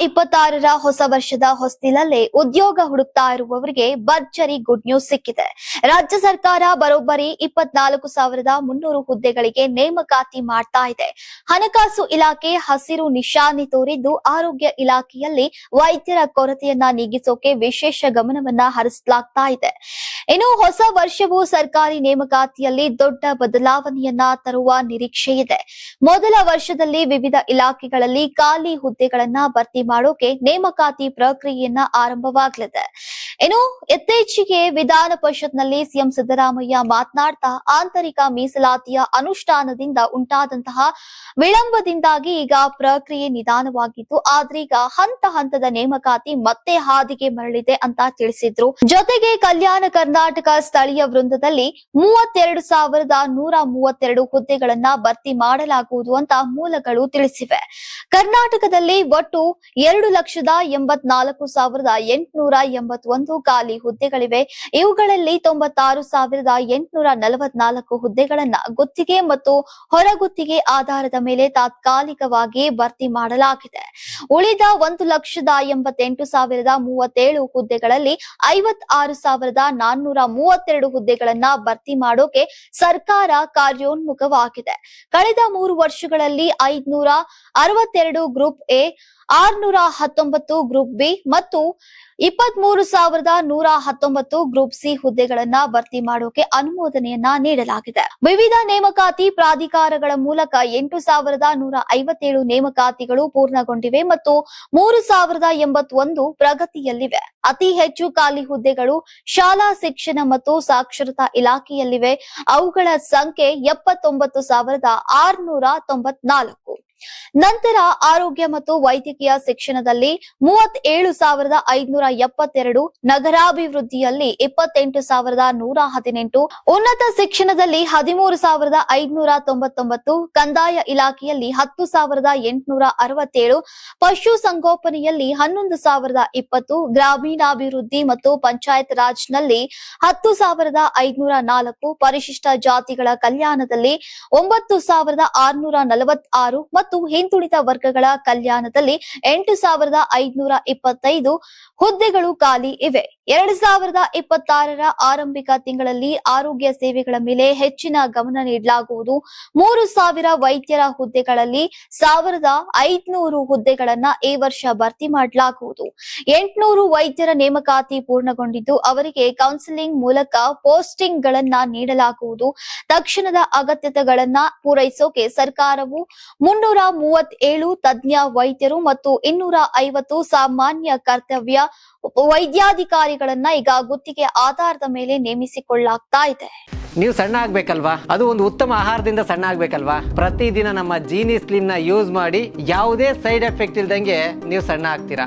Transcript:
ಇಪ್ಪತ್ತಾರರ ಹೊಸ ವರ್ಷದ ಹೊಸ್ತಿಲಲ್ಲೇ ಉದ್ಯೋಗ ಹುಡುಕ್ತಾ ಇರುವವರಿಗೆ ಭರ್ಜರಿ ಗುಡ್ ನ್ಯೂಸ್ ಸಿಕ್ಕಿದೆ. ರಾಜ್ಯ ಸರ್ಕಾರ ಬರೋಬ್ಬರಿ ಇಪ್ಪತ್ನಾಲ್ಕು ಸಾವಿರದ ಮುನ್ನೂರು ಹುದ್ದೆಗಳಿಗೆ ನೇಮಕಾತಿ ಮಾಡ್ತಾ ಇದೆ. ಹಣಕಾಸು ಇಲಾಖೆ ಹಸಿರು ನಿಶಾನೆ ತೋರಿದ್ದು ಆರೋಗ್ಯ ಇಲಾಖೆಯಲ್ಲಿ ವೈದ್ಯರ ಕೊರತೆಯನ್ನ ನೀಗಿಸೋಕೆ ವಿಶೇಷ ಗಮನವನ್ನ ಹರಿಸಲಾಗ್ತಾ ಇದೆ. ಇನ್ನು ಹೊಸ ವರ್ಷವು ಸರ್ಕಾರಿ ನೇಮಕಾತಿಯಲ್ಲಿ ದೊಡ್ಡ ಬದಲಾವಣೆಯನ್ನ ತರುವ ನಿರೀಕ್ಷೆ ಇದೆ. ಮೊದಲ ವರ್ಷದಲ್ಲಿ ವಿವಿಧ ಇಲಾಖೆಗಳಲ್ಲಿ ಖಾಲಿ ಹುದ್ದೆಗಳನ್ನ ಭರ್ತಿ ಮಾಡೋಕೆ ನೇಮಕಾತಿ ಪ್ರಕ್ರಿಯೆಯನ್ನ ಆರಂಭವಾಗಲಿದೆ. ಇನ್ನು ಇತ್ತೀಚೆಗೆ ವಿಧಾನ ಪರಿಷತ್ನಲ್ಲಿ ಸಿಎಂ ಸಿದ್ದರಾಮಯ್ಯ ಮಾತನಾಡ್ತಾ ಆಂತರಿಕ ಮೀಸಲಾತಿಯ ಅನುಷ್ಠಾನದಿಂದ ಉಂಟಾದಂತಹ ವಿಳಂಬದಿಂದಾಗಿ ಈಗ ಪ್ರಕ್ರಿಯೆ ನಿಧಾನವಾಗಿತ್ತು ಆದ್ರೀಗ ಹಂತ ಹಂತದ ನೇಮಕಾತಿ ಮತ್ತೆ ಹಾದಿಗೆ ಮರಳಿದೆ ಅಂತ ತಿಳಿಸಿದ್ರು. ಜೊತೆಗೆ ಕಲ್ಯಾಣ ಕರ್ನಾಟಕ ಸ್ಥಳೀಯ ವೃಂದದಲ್ಲಿ ಮೂವತ್ತೆರಡು ಸಾವಿರದ ನೂರ ಮೂವತ್ತೆರಡು ಹುದ್ದೆಗಳನ್ನ ಭರ್ತಿ ಮಾಡಲಾಗುವುದು ಅಂತ ಮೂಲಗಳು ತಿಳಿಸಿವೆ. ಕರ್ನಾಟಕದಲ್ಲಿ ಒಟ್ಟು ಎರಡು ಲಕ್ಷದ ಎಂಬತ್ನಾಲ್ಕು ಸಾವಿರದ ಎಂಟುನೂರ ಎಂಬತ್ತೊಂದು ಖಾಲಿ ಹುದ್ದೆಗಳಿವೆ. ಇವುಗಳಲ್ಲಿ ತೊಂಬತ್ತಾರು ಸಾವಿರದ ಎಂಟುನೂರ ನಲವತ್ನಾಲ್ಕು ಹುದ್ದೆಗಳನ್ನ ಗುತ್ತಿಗೆ ಮತ್ತು ಹೊರಗುತ್ತಿಗೆ ಆಧಾರದ ಮೇಲೆ ತಾತ್ಕಾಲಿಕವಾಗಿ ಭರ್ತಿ ಮಾಡಲಾಗಿದೆ. ಉಳಿದ ಒಂದು ಲಕ್ಷದ ಎಂಬತ್ತೆಂಟು ಸಾವಿರದ ಮೂವತ್ತೇಳು ಹುದ್ದೆಗಳಲ್ಲಿ ಐವತ್ತಾರು ಸಾವಿರದ ನಾನ್ನೂರ ಮೂವತ್ತೆರಡು ಹುದ್ದೆಗಳನ್ನ ಭರ್ತಿ ಮಾಡೋಕೆ ಸರ್ಕಾರ ಕಾರ್ಯೋನ್ಮುಖವಾಗಿದೆ. ಕಳೆದ ಮೂರು ವರ್ಷಗಳಲ್ಲಿ ಐದ್ನೂರ ಅರವತ್ತೆರಡು ಗ್ರೂಪ್ ಎ ಆರ್ನೂರ ಹತ್ತೊಂಬತ್ತು ಗ್ರೂಪ್ ಬಿ ಮತ್ತು ಇಪ್ಪತ್ಮೂರು ಸಾವಿರದ ನೂರ ಹತ್ತೊಂಬತ್ತು ಗ್ರೂಪ್ ಸಿ ಹುದ್ದೆಗಳನ್ನ ಭರ್ತಿ ಮಾಡೋಕೆ ಅನುಮೋದನೆಯನ್ನ ನೀಡಲಾಗಿದೆ. ವಿವಿಧ ನೇಮಕಾತಿ ಪ್ರಾಧಿಕಾರಗಳ ಮೂಲಕ ಎಂಟು ಸಾವಿರದ ನೂರ ಐವತ್ತೇಳು ನೇಮಕಾತಿಗಳು ಪೂರ್ಣಗೊಂಡಿವೆ ಮತ್ತು ಮೂರು ಸಾವಿರದ ಎಂಬತ್ತೊಂದು ಪ್ರಗತಿಯಲ್ಲಿವೆ. ಅತಿ ಹೆಚ್ಚು ಖಾಲಿ ಹುದ್ದೆಗಳು ಶಾಲಾ ಶಿಕ್ಷಣ ಮತ್ತು ಸಾಕ್ಷರತಾ ಇಲಾಖೆಯಲ್ಲಿವೆ. ಅವುಗಳ ಸಂಖ್ಯೆ ಎಪ್ಪತ್ತೊಂಬತ್ತು ಸಾವಿರದ ಆರ್ನೂರ ತೊಂಬತ್ನಾಲ್ಕು. ನಂತರ ಆರೋಗ್ಯ ಮತ್ತು ವೈದ್ಯಕೀಯ ಶಿಕ್ಷಣದಲ್ಲಿ ಮೂವತ್ತೇಳು ಸಾವಿರದ ಐದುನೂರ ಎಪ್ಪತ್ತೆರಡು, ನಗರಾಭಿವೃದ್ಧಿಯಲ್ಲಿ ಇಪ್ಪತ್ತೆಂಟು ಸಾವಿರದ ನೂರ ಹದಿನೆಂಟು, ಉನ್ನತ ಶಿಕ್ಷಣದಲ್ಲಿ ಹದಿಮೂರು ಸಾವಿರದ ಐದುನೂರ ತೊಂಬತ್ತೊಂಬತ್ತು, ಕಂದಾಯ ಇಲಾಖೆಯಲ್ಲಿ ಹತ್ತು ಸಾವಿರದ ಎಂಟುನೂರ ಅರವತ್ತೇಳು, ಪಶು ಸಂಗೋಪನೆಯಲ್ಲಿ ಹನ್ನೊಂದು ಸಾವಿರದ ಇಪ್ಪತ್ತು, ಗ್ರಾಮೀಣಾಭಿವೃದ್ಧಿ ಮತ್ತು ಪಂಚಾಯತ್ ರಾಜ್ನಲ್ಲಿ ಹತ್ತು ಸಾವಿರದ ಐದುನೂರ ನಾಲ್ಕು, ಪರಿಶಿಷ್ಟ ಜಾತಿಗಳ ಕಲ್ಯಾಣದಲ್ಲಿ ಒಂಬತ್ತು ಸಾವಿರದ ಆರುನೂರ ನಲವತ್ತಾರು ಮತ್ತು ಹಿಂದುಳಿದ ವರ್ಗಗಳ ಕಲ್ಯಾಣದಲ್ಲಿ ಎಂಟು ಸಾವಿರದ ಐದುನೂರ ಇಪ್ಪತ್ತೈದು ಹುದ್ದೆಗಳು ಖಾಲಿ ಇವೆ. ಎರಡು ಸಾವಿರದ ಇಪ್ಪತ್ತಾರರ ಆರಂಭಿಕ ತಿಂಗಳಲ್ಲಿ ಆರೋಗ್ಯ ಸೇವೆಗಳ ಮೇಲೆ ಹೆಚ್ಚಿನ ಗಮನ ನೀಡಲಾಗುವುದು. ಮೂರು ಸಾವಿರ ವೈದ್ಯರ ಹುದ್ದೆಗಳಲ್ಲಿ ಸಾವಿರದ ಐದುನೂರು ಹುದ್ದೆಗಳನ್ನ ಈ ವರ್ಷ ಭರ್ತಿ ಮಾಡಲಾಗುವುದು. ಎಂಟುನೂರು ವೈದ್ಯರ ನೇಮಕಾತಿ ಪೂರ್ಣಗೊಂಡಿದ್ದು ಅವರಿಗೆ ಕೌನ್ಸಿಲಿಂಗ್ ಮೂಲಕ ಪೋಸ್ಟಿಂಗ್ ಗಳನ್ನ ನೀಡಲಾಗುವುದು. ತಕ್ಷಣದ ಅಗತ್ಯತೆಗಳನ್ನ ಪೂರೈಸೋಕೆ ಸರ್ಕಾರವು ಮುನ್ನೂರ ಮೂವತ್ತೇಳು ತಜ್ಞ ವೈದ್ಯರು ಮತ್ತು ಇನ್ನೂರ ಐವತ್ತು ಸಾಮಾನ್ಯ ಕರ್ತವ್ಯ ವೈದ್ಯಾಧಿಕಾರಿಗಳನ್ನ ಈಗ ಗುತ್ತಿಗೆ ಆಧಾರದ ಮೇಲೆ ನೇಮಿಸಿಕೊಳ್ಳಾಗ್ತಾ ಇದೆ. ನೀವು ಸಣ್ಣ ಆಗ್ಬೇಕಲ್ವಾ? ಅದು ಒಂದು ಉತ್ತಮ ಆಹಾರದಿಂದ ಸಣ್ಣ ಆಗ್ಬೇಕಲ್ವಾ? ಪ್ರತಿದಿನ ನಮ್ಮ ಜೀನಿ ಸ್ಲಿಮ್ನ ಯೂಸ್ ಮಾಡಿ ಯಾವುದೇ ಸೈಡ್ ಎಫೆಕ್ಟ್ ಇಲ್ದಂಗೆ ನೀವು ಸಣ್ಣ ಆಗ್ತೀರಾ?